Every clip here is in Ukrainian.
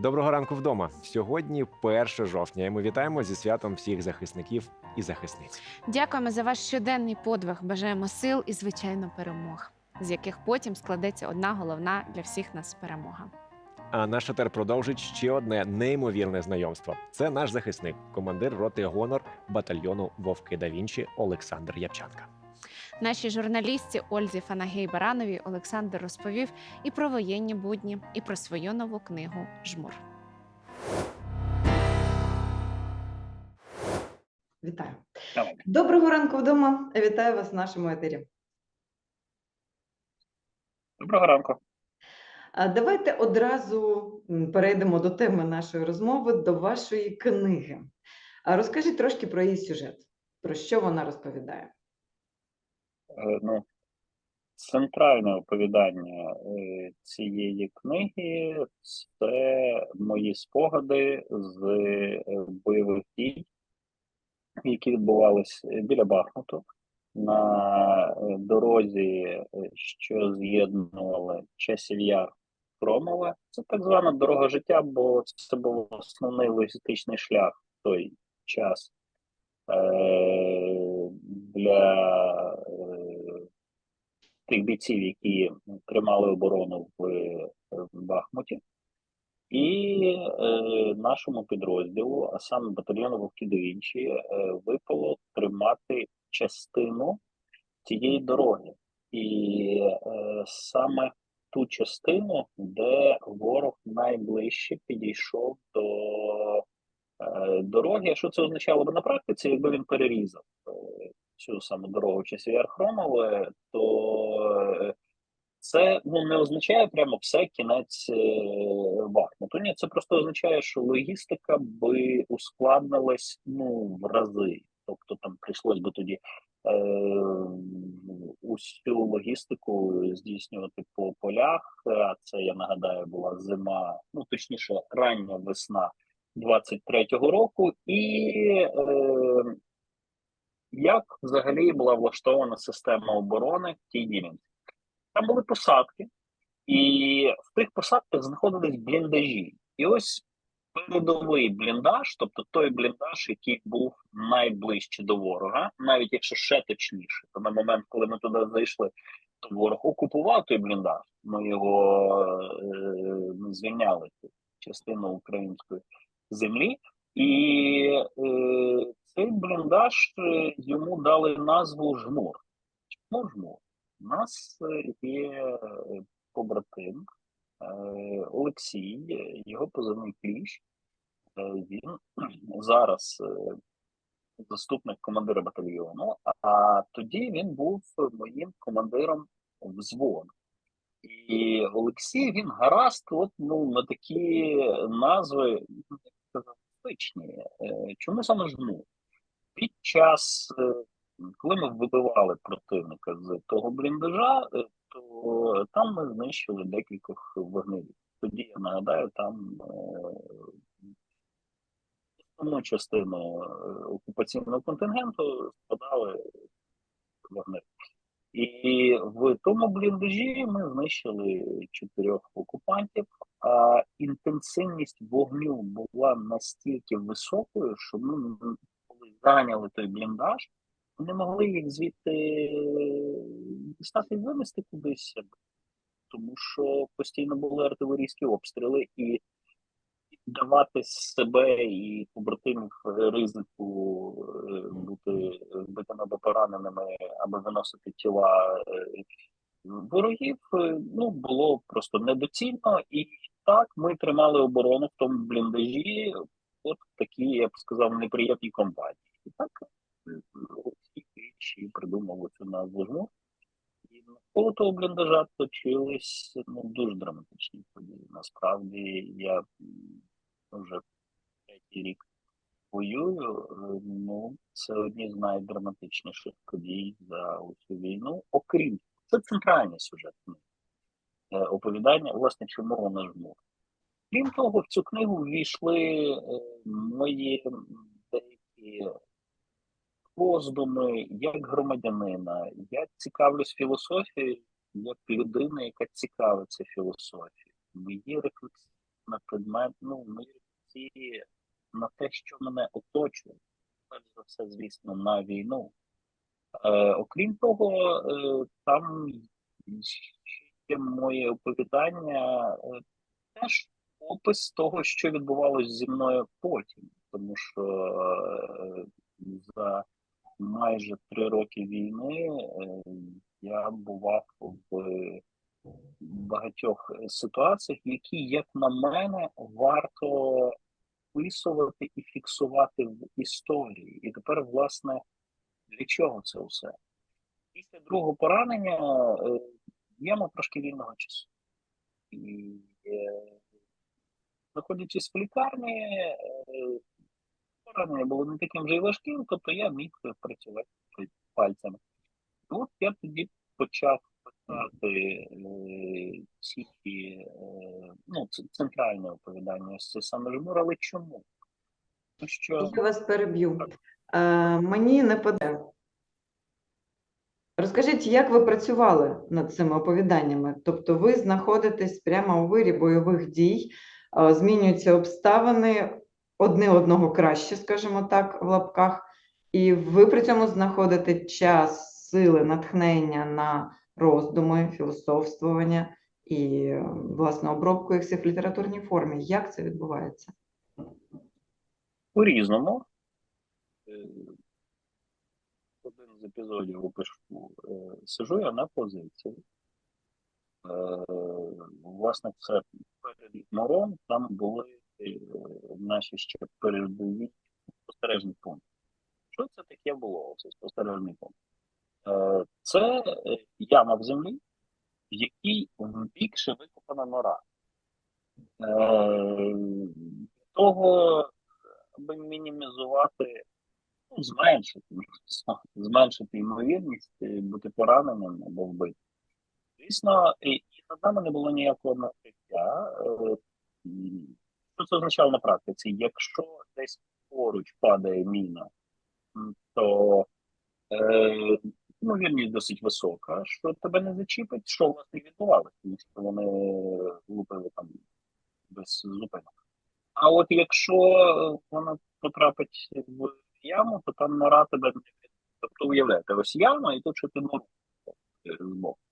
Доброго ранку вдома. Сьогодні 1 жовтня. І ми вітаємо зі святом всіх захисників і захисниць. Дякуємо за ваш щоденний подвиг. Бажаємо сил і звичайно перемог, з яких потім складеться одна головна для всіх нас перемога. А наш етер продовжить ще одне неймовірне знайомство. Це наш захисник, командир роти гонор батальйону Вовки да Вінчі Олександр Ябчанка. Нашій журналістці Ользі Фанагей Барановій Олександр розповів і про воєнні будні, і про свою нову книгу Жмур. Вітаю. Давай. Доброго ранку вдома. Вітаю вас в нашому етері. Доброго ранку. Давайте одразу перейдемо до теми нашої розмови, до вашої книги. Розкажіть трошки про її сюжет, про що вона розповідає. Е, Ну, центральне оповідання е, цієї книги це мої спогади з е, бойових дій, які відбувалися біля Бахмуту на дорозі, що з'єднували часів Яр Хромове. Це так звана дорога життя, бо це був основний логістичний шлях в той час. Для тих бійців, які тримали оборону в, е, в Бахмуті, і е, нашому підрозділу, а саме батальйону Вовки до Вінчі, е, випало тримати частину цієї дороги. І е, саме ту частину, де ворог найближче підійшов до е, дороги. Що це означало би на практиці, якби він перерізав е, цю саму дорогу часів Хромове, то це ну, не означає прямо все кінець е, Бахмуту. Ні, це просто означає, що логістика би ускладнилась ну, в рази. Тобто там прийшлось би тоді е, усю логістику здійснювати по полях. А це я нагадаю, була зима, ну точніше, рання весна 23-го року, і е, як взагалі була влаштована система оборони в тій ділянці. Там були посадки, і в тих посадках знаходились бліндажі. І ось передовий бліндаж, тобто той бліндаж, який був найближче до ворога, навіть якщо ще точніше, то на момент, коли ми туди зайшли, то ворог окупував той бліндаж. Ми його е, ми звільняли частину української землі, і е, цей бліндаж е, йому дали назву жмур. Чому жмур? У нас е, є е, побратим Олексій, його позивний кліщ. Він зараз заступник командира батальйону, а тоді він був моїм командиром взводу. І Олексій він гаразд, от ну на такі назви ну, звичні. Чому саме жмур? Під час, е, коли ми вибивали противника з того бліндажа, е, то там ми знищили декількох вогневів. Тоді я нагадаю, там основну частину е, окупаційного контингенту складали вогневі. І в тому бліндажі ми знищили чотирьох окупантів, а інтенсивність вогню була настільки високою, що ми, зайняли той бліндаж, не могли їх звідти дістати і винести кудись, тому що постійно були артилерійські обстріли, і давати себе і побратимів ризику е, бути вбитими або пораненими, аби виносити тіла е, ворогів, е, ну було просто недоцільно. І так ми тримали оборону в тому бліндажі, от в такій, я б сказав, неприємній компанії. І так е, Олексій Кріч придумав цю назву жмур. І навколо того бліндажа точились ну, дуже драматичні події. Насправді я вже третій рік воюю. е, Ну, це одні з найдраматичніших подій за усю війну. Окрім це центральний сюжет. Оповідання, власне, чому вона жмур. Крім того, в цю книгу ввійшли е, мої деякі роздуми як громадянина. Я цікавлюсь філософією як людина, яка цікавиться філософією. Мої рефлексії на предмет, ну, мої реакції на те, що мене оточує. Перш за все, звісно, на війну. Е, окрім того, е, там є моє оповідання, е, теж опис того, що відбувалося зі мною потім. Тому що е, за майже три роки війни е, я бував в багатьох ситуаціях, які, як на мене, варто вписувати і фіксувати в історії. І тепер, власне, для чого це все? Після другого поранення е, є трошки вільного часу. І знаходячись в лікарні, е, поранення було не таким вже й важким, тобто я міг працювати пальцями. От я тоді почав писати е, ці е, ну, центральне оповідання, це саме жмур, але чому? Тому що Я вас переб'ю. Е, мені не поде. Розкажіть, як ви працювали над цими оповіданнями? Тобто ви знаходитесь прямо у вирі бойових дій, е, змінюються обставини одне одного краще, скажімо так, в лапках, і ви при цьому знаходите час, сили, натхнення на роздуми, філософствування і, власне, обробку їх в літературній формі. Як це відбувається? по-різному. Е, Один з епізодів у пишу е, сижу я на позиції. Е, Власне, це перед мором там були е, наші ще передові спостережні пункти. Що це таке було? Це спостережний пункт. Е, Це яма в землі, в якій ще викопана нора. Для того, аби мінімізувати, ну, зменшити, зменшити ймовірність бути пораненим або вбитим. Звісно, і, і над нами не було ніякого накриття. Е, Що це означало на практиці? Якщо десь поруч падає міна, то е, ймовірність досить висока, що тебе не зачіпить, що власне відбувалося, тому що вони лупили там без зупинок. А от якщо вона потрапить в яму, то там нора тебе не Тобто уявляєте, ось яма, і тут ще ти нору е, збоку.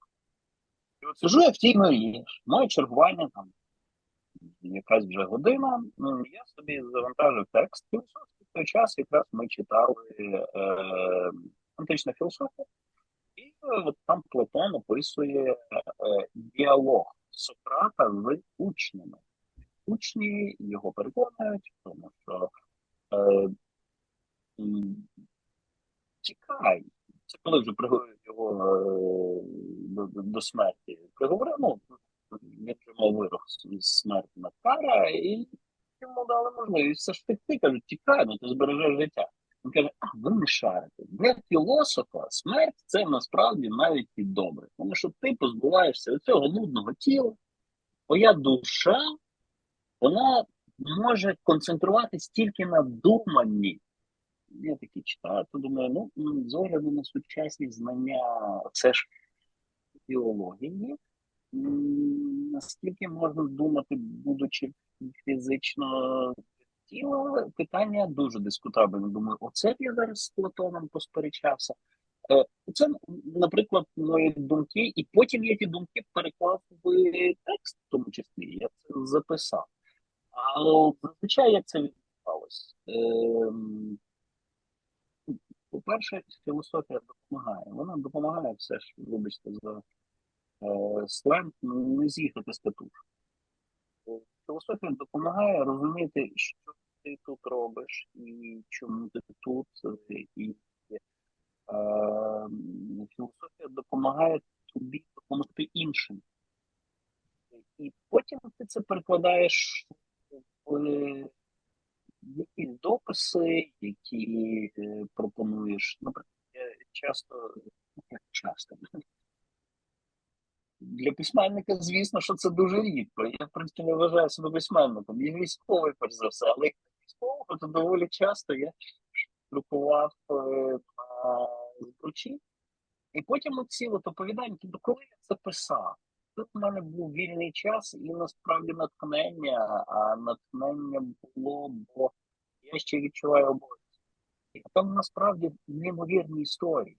Сижу я в тій норі, моє чергування там якась вже година. Ну, я собі завантажив текст філософський. В той час якраз ми читали е, античну філософію, і е, от там Платон описує е, діалог Сократа з учнями учні його переконують, тому що е, тікай. Це коли вже приговорив його е, до, до, смерті. Приговорив, ну, він вже мав вирок смертна кара, і йому дали можливість все ж втекти. Кажуть, тікай, ну ти збережеш життя. Він каже, а ви не шарите. Для філософа смерть це насправді навіть і добре. Тому що ти позбуваєшся цього нудного тіла, твоя душа вона може концентруватись тільки на думанні. Я такі читаю, то думаю, ну з огляду на сучасні знання, це ж біології, наскільки можна думати, будучи фізично тіло, питання дуже дискутабельне. Думаю, оце б я зараз з Платоном посперечався. Е, Це, наприклад, мої думки, і потім я ті думки переклав в текст, в тому числі. Я це записав. Але зазвичай як це відбувалося? Ем, по-перше, філософія допомагає. Вона допомагає все ж, вибачте, за е, сленг, не з'їхати з катуш. Е, Філософія допомагає розуміти, що ти тут робиш, і чому ти тут, е, і е, філософія допомагає тобі допомогти іншим. І потім ти це перекладаєш в якісь дописи, які е, пропонуєш. Наприклад, часто, як часто. Для письменника, звісно, що це дуже рідко. Я, в принципі, не вважаю себе письменником. Я військовий, перш за все, але як військового, то доволі часто я друкував е, на збручі. І потім оці от оповідання, тобто коли я це писав, тут в мене був вільний час і насправді натхнення, а натхнення було, бо я ще відчуваю обов'язок. І там насправді неймовірні історії.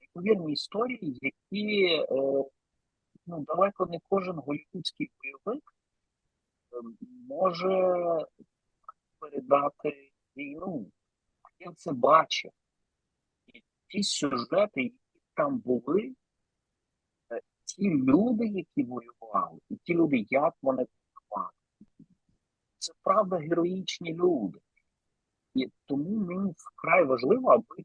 Неймовірні історії, які е, ну, далеко не кожен голівудський бойовик е, може передати війну. Я це бачив. І ті сюжети, які там були, ті люди, які воювали, і ті люди, як вони воювали, це правда героїчні люди. І тому мені вкрай важливо, аби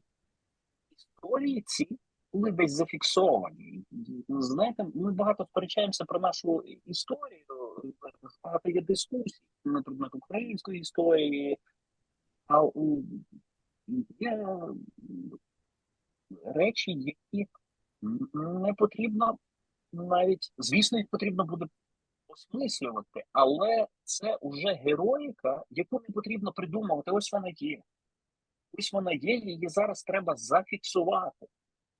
історії ці були десь зафіксовані. Знаєте, ми багато сперечаємося про нашу історію, багато є дискусій на предмет української історії, а є речі, які не потрібно навіть, звісно, їх потрібно буде осмислювати, але це вже героїка, яку не потрібно придумувати. Ось вона є. Ось вона є, її зараз треба зафіксувати.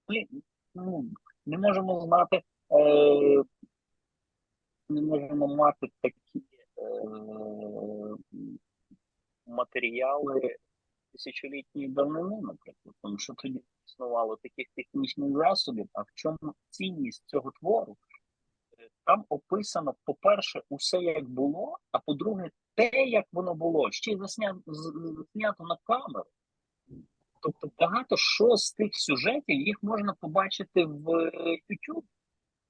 Ми ну, не можемо знати, е, не можемо мати такі е, матеріали тисячолітньої давнини, наприклад, тому що тоді існувало таких технічних засобів. А в чому цінність цього твору? Там описано, по-перше, усе як було, а по-друге, те, як воно було, ще й засня... заснято на камеру. Тобто багато що з тих сюжетів їх можна побачити в е, YouTube.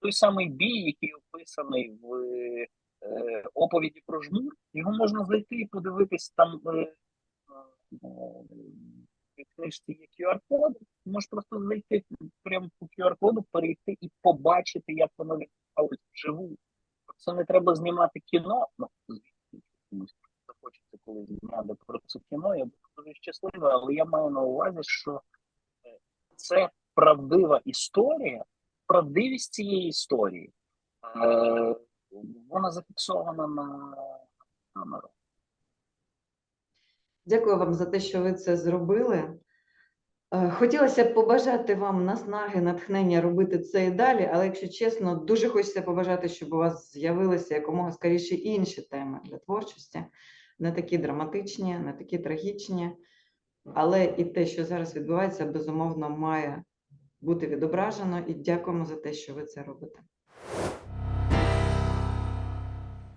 Той самий бій, який описаний в е, оповіді про жмур, його можна зайти і подивитись там е, е, книжці є QR-код, можеш просто зайти прямо по QR-коду, перейти і побачити, як воно відбувалось вживу. Це не треба знімати кіно. Ну, комусь захочеться колись зняти про це кіно, я буду дуже щасливий, але я маю на увазі, що е, це правдива історія, правдивість цієї історії. Е, вона зафіксована на камеру. Дякую вам за те, що ви це зробили. Е, Хотілося б побажати вам наснаги, натхнення робити це і далі, але якщо чесно, дуже хочеться побажати, щоб у вас з'явилися якомога скоріше інші теми для творчості, не такі драматичні, не такі трагічні, але і те, що зараз відбувається, безумовно, має бути відображено. І дякуємо за те, що ви це робите.